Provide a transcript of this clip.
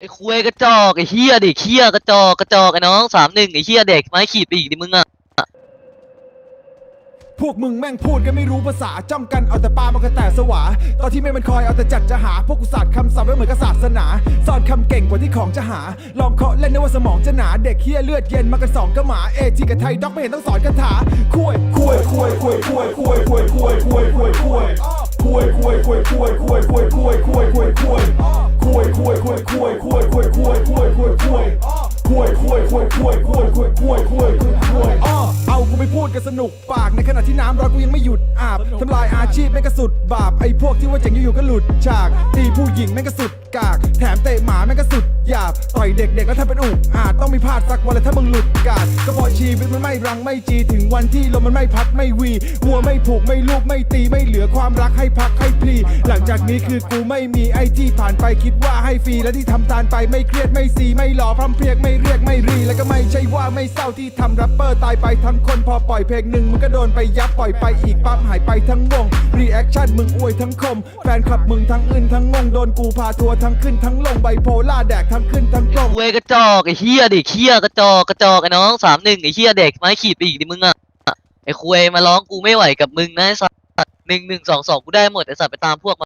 ไอ้คุยกระจอกไอ้เฮียเด็กเฮียกระจอกกระจอกไอ้น้องสามหนึ่งไอ้เฮียเด็กไม้ขีดไปอีกดิมึงอะพวกมึงแม่งพูดกันไม่รู้ภาษาจ้องกันเอาแต่ปามันก็แต่สวาตอนที่ไม่มันคอยเอาแต่จัดจะหา พวกกูศาสตร์คำศัพท์ไว้เหมือนกับศาสนาสอนคำเก่งกว่าที่ของจะหา ลองเคาะเล่นนะว่าสมองจะหนาเด็กเฮียเลือดเย็นมากันสองกระหมาเอทีกับไทยด็อกไม่เห็นต้องสอนคาถาคุยคุยคุยคุยคุยคุยคุยคุยคุยคุยคุยคุยคุยคุยคุยคุยคุย คุยคุยคุยคุยคุยคุยคุยคุยคุยคุยคุยคุยคุยคุยคุยอ้ยเอากูไปพูดกันสนุกปากในขณะที่น้ำร้อนกูยังไม่หยุดอาบทำลายอาชีพแม่งก็สุดบาปไอ้พวกที่ว่าเจ๋งอยู่ๆก็หลุดฉากตีผู้หญิงแม่งก็สุดกาก แถมเตะหมาแม่งก็สุดหยาบต่อยเด็กๆแล้วถ้าเป็นอุกอาจต้องมีพลาดสักวันเลยถ้ามึงหลุดกาดก็ ชีวิตมันไม่รังไม่จี ถึงวันที่ลมมันไม่พัดไม่วีวัวไม่ผูกไม่ลูกไม่ตีไม่เหลือความรักให้พักให้พลี หลังจากนี้คือกูไม่มีไอที่ผ่านไปคิดว่าให้ฟรีและที่ทำตานไปไม่เครียดไม่ซีไม่หล่อพร่ำเพรียกไม่เรียกไม่รี แล้วก็ไม่ใช่ว่าไม่เศร้าที่ทำแรปเปอร์ตายไปทั้งคนพอปล่อยเพลงหนึ่งมึงก็โดนไปยับปล่อยไปอีกปั๊บหายไปทั้งวงรีแอคชั่นมึงอวยทั้งคมแฟนคลับมึงทั้งอึนทั้งงงโดนกูพาทัวร์ทั้งขึ้นทั้งลงไบโพล่าแดกทั้งขึ้นทั้งลงเวกระจอกไอ้เฮียด็กเฮียกระจอกกระจอกไอ้น้องสามหนึ่งไอ้เฮียเด็กไม้ขีดไปอีกดิมึงอะไอ้คุยมาร้องกูไม่ไหวกับมึงนะไอ้สัตว์หนึ่งหนึ่งสองสองกูได้หมดไอ้สัตว์ไปตามพวกมา